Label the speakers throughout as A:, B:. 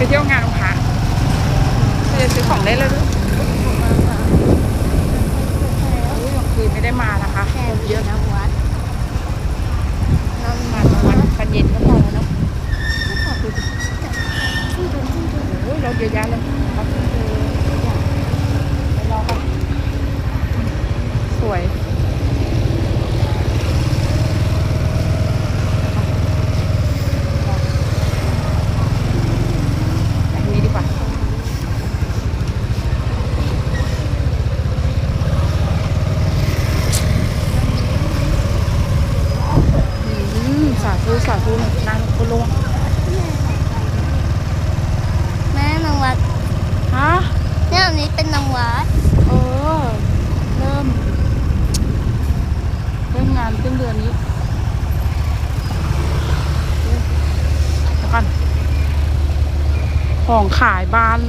A: ไปเที่ยวงานองค์พระจะซื้อของได้เลยด้วยคืนไม่ได้มานะคะคนเยอะนะ
B: วัดนั่ง
A: มา
B: มัน
A: ตอนวันเย็นก็พอแล้วเนาะดูดิ
B: ที่ดูที่ดู
A: โอ้ยรถเยอะแยะเลยครับไปรอกันสวย แบบนี้ดีกว่า อืมสาธุสาธุนั่งก็ลง
B: แม่นางวัด
A: ฮะ
B: เนี่ยอันนี้เป็นนางวัด
A: เออ เริ่ม เริ่มงานต้นเดือนนี้เดี๋ยวก่อนของขายบาน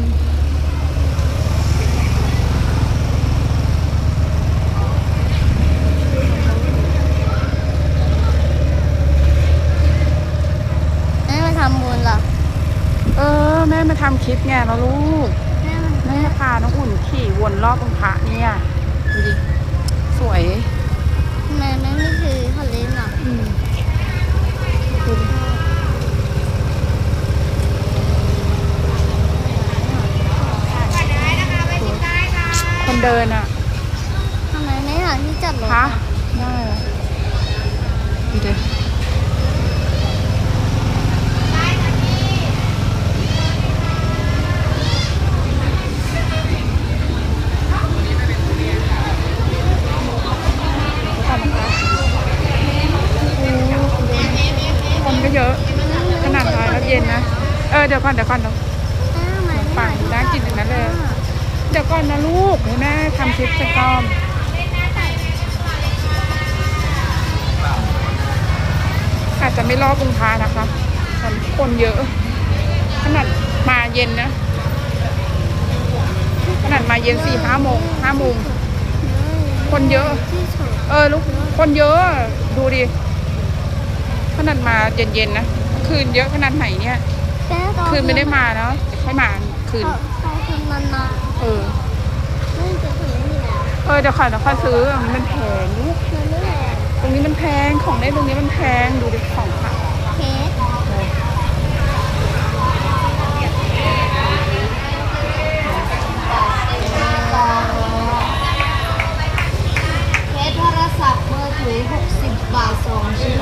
B: แม่มาทำบุญเหรอ
A: เออ แม่มาทำคลิปไงแล้วลูก
B: แม่มัน
A: แม่พาน้องอุ่นขี่วนรอบองค์พระเนี่ยดูดิสวย
B: แม่แม่ไม่คือเขาเล่นเหรอ
A: อืมดูดิคนเดินอะ
B: ทำไมไม่หาที่จอดรถ
A: คะ
B: อะ
A: ได้เหรอดูดิคนก็ เยอะ ขนาดร้อยแล้วเย็นนะ เออเดี๋ยวก่อนเดี๋ยวก่อนเดี๋ยว
B: แม่ทำไมไม่
A: ปังน่ากินอย่างนั้นเลย เดี๋ยวก่อนนะลูกให้แม่ทำคลิปสกอมอาจจะไม่รอบองค์พานะคะมันคนเยอะ ขนาดมาเย็นนะ ขนาดมาเย็นสี่ห้าโมงห้าโมงคนเยอะ
B: ที่สุด
A: เออลูกคนเยอะ ดูดิ ขนาดมาเย็นๆนะ คืนเยอะขนาดไหนเนี่ย คืนไม่ได้มาเนาะจะค่อยมาคืน
B: คืนมันม
A: เออเออเดี๋ยวค่ะเดี๋ยวค่อซื้อมันแพงตร
B: งนี้มันแพงของใน
A: ตรงนี้มันแพงดูดิของค่ะเคสโทรศัพท์มือถือ60 บาท 2 ชิ้น